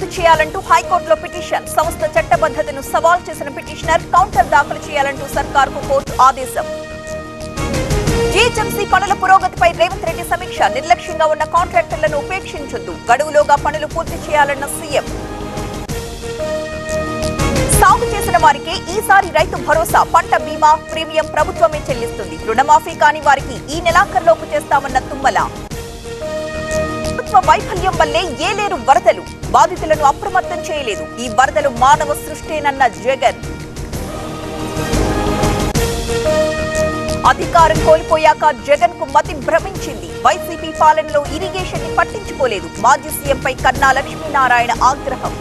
రద్దు చేయాలంటూ హైకోర్టులో పిటిషన్. సంస్థ చట్టబద్ధతను సవాల్ చేసిన పిటిషనర్ కౌంటర్ దాఖలు చేయాలంటూ సర్కార్కు కోర్టు ఆదేశం. జీహెచ్ఎంసీ పనుల పురోగతిపై రేవంత్ రెడ్డి సమీక్ష. నిర్లక్ష్యంగా ఉన్న కాంట్రాక్టర్లను ఉపేక్షించొద్దు. గడువులోగా పనులు పూర్తి చేయాలన్న సీఎం. సాగు చేసిన వారికి ఈసారి రైతు భరోసా. పంట బీమా ప్రీమియం ప్రభుత్వమే చెల్లిస్తుంది. రుణమాఫీ కాని వారికి ఈ నెలాఖరులోపు చేస్తామన్న తుమ్మల. వైఫల్యం వల్లే ఏలేరు వరదలు. బాధితులను అప్రమత్తం చేయలేదు. ఈ వరదలు మానవ సృష్టేనన్న జగన్. అధికారం కోల్పోయాక జగన్కు మతి భ్రమించింది. వైసీపీ పాలనలో ఇరిగేషన్ని పట్టించుకోలేదు. మాజీ సీఎంపై కన్నా లక్ష్మీనారాయణ ఆగ్రహం.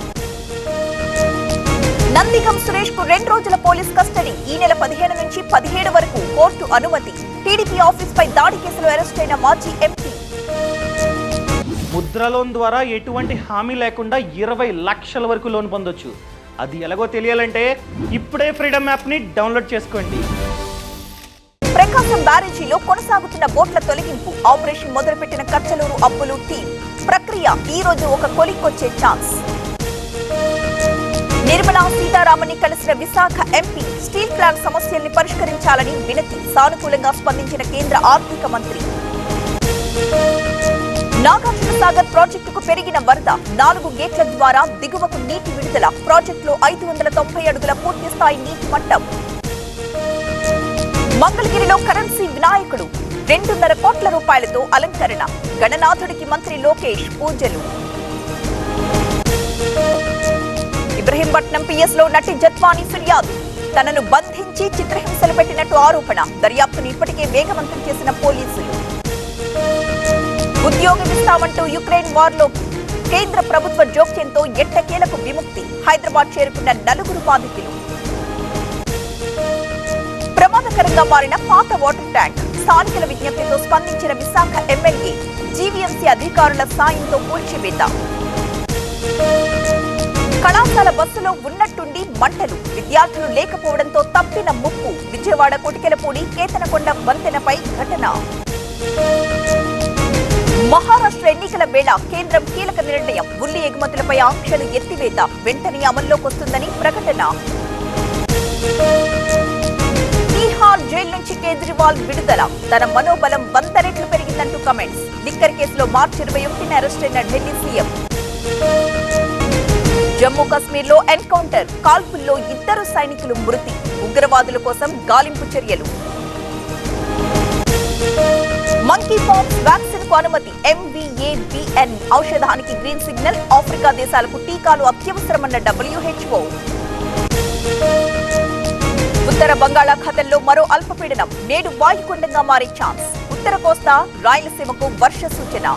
నందిగం సురేష్కు రెండు రోజుల పోలీస్ కస్టడీ. ఈ నెల పదిహేను నుంచి పదిహేడు వరకు కోర్టు అనుమతి. టీడీపీ ఆఫీస్ పై దాడి కేసులో అరెస్ట్ అయిన మాజీ ఎంపీ ముద్ర లోన్ ద్వారా ఎటువంటి హామీ లేకుండా ఇరవై లక్షల వరకు లోన్ పొందొచ్చు. అది ఎలాగో తెలియాలంటే ఇప్పుడే ఫ్రీడమ్ యాప్ని డౌన్లోడ్ చేసుకోండి. ప్రకాశం బ్యారేజీలో కొనసాగుతున్న బోట్ల తొలగింపు ఆపరేషన్ మొదలుపెట్టిన కచ్చలూరు అప్పులు టీం ప్రక్రియ ఈ రోజు ఒక కొలిక్కొచ్చే ఛాన్స్. నిర్మలా సీతారామన్ కలిసిన విశాఖ ఎంపీ స్టీల్ ప్లాంట్ సమస్యల్ని పరిష్కరించాలని వినతి సానుకూలంగా స్పందించిన కేంద్ర ఆర్థిక మంత్రి. నాగార్జున సాగర్ ప్రాజెక్టుకు పెరిగిన వరద నాలుగు గేట్ల ద్వారా దిగువకు నీటి విడుదల. ప్రాజెక్టులో ఐదు వందల తొంభై అడుగుల పూర్తి స్థాయి నీటి మట్టం. మంగళగిరిలో కరెన్సీ వినాయకుడు. రెండున్నర కోట్ల రూపాయలతో అలంకరణ. గణనాథుడికి మంత్రి లోకేష్ పూజలు. ఇబ్రహీంపట్నం పిఎస్లో నటి జత్వాని ఫిర్యాదు. తనను బంధించి చిత్రహింసలు పెట్టినట్టు ఆరోపణ. దర్యాప్తును ఇప్పటికే వేగవంతం చేసిన పోలీసులు. ఉద్యోగం ఇస్తామంటూ యుక్రెయిన్ వార్లో కేంద్ర ప్రభుత్వ జోక్యంతో ఎట్టకేలకు విముక్తి. హైదరాబాద్ చేరుకున్న నలుగురు బాధితులు. ప్రమాదకరంగా మారిన పాత వాటర్ ట్యాంక్. స్థానికుల విజ్ఞప్తితో స్పందించిన విశాఖ ఎమ్మెల్యే జీవీఎంసీ అధికారుల సాయంతో కూల్చివేత. కళాశాల బస్సులో ఉన్నట్టుండి మంటలు. విద్యార్థులు లేకపోవడంతో తప్పిన ముప్పు. విజయవాడ కొటికెలపూడి కేతనకొండ వంతెనపై ఘటన. వేళ కేంద్రం కీలక నిర్ణయం. ఉల్లి ఎగుమతులపై ఆంక్షలు ఎత్తివేత. వెంటనే అమల్లోకి వస్తుందని ప్రకటన. తీహార్ జైలు నుంచి కేజ్రీవాల్ విడుదల. తన మనోబలం వంద రెట్లు పెరిగిందంటూ కమెంట్స్ లిక్కర్ కేసులో మార్చి ఇరవై ఒకటిన అరెస్ట్ అయిన ఢిల్లీ సీఎం. జమ్మూ కాశ్మీర్లో ఎన్కౌంటర్. కాల్పుల్లో ఇద్దరు సైనికులు మృతి. ఉగ్రవాదుల కోసం గాలింపు చర్యలు. మంకీ పాక్స్ వ్యాక్సిన్కు అనుమతి. ఏబిఎన్ ఔషధానికి గ్రీన్ సిగ్నల్ ఆఫ్రికా దేశాలకు టీకాలు అత్యవసరమన్న డబ్ల్యూహెచ్ఓ ఉత్తర బంగాళాఖాతంలో మరో అల్పపీడనం నేడు వాయుగుండంగా మారే ఛాన్స్. ఉత్తర కోస్తా రాయలసీమకు వర్ష సూచన.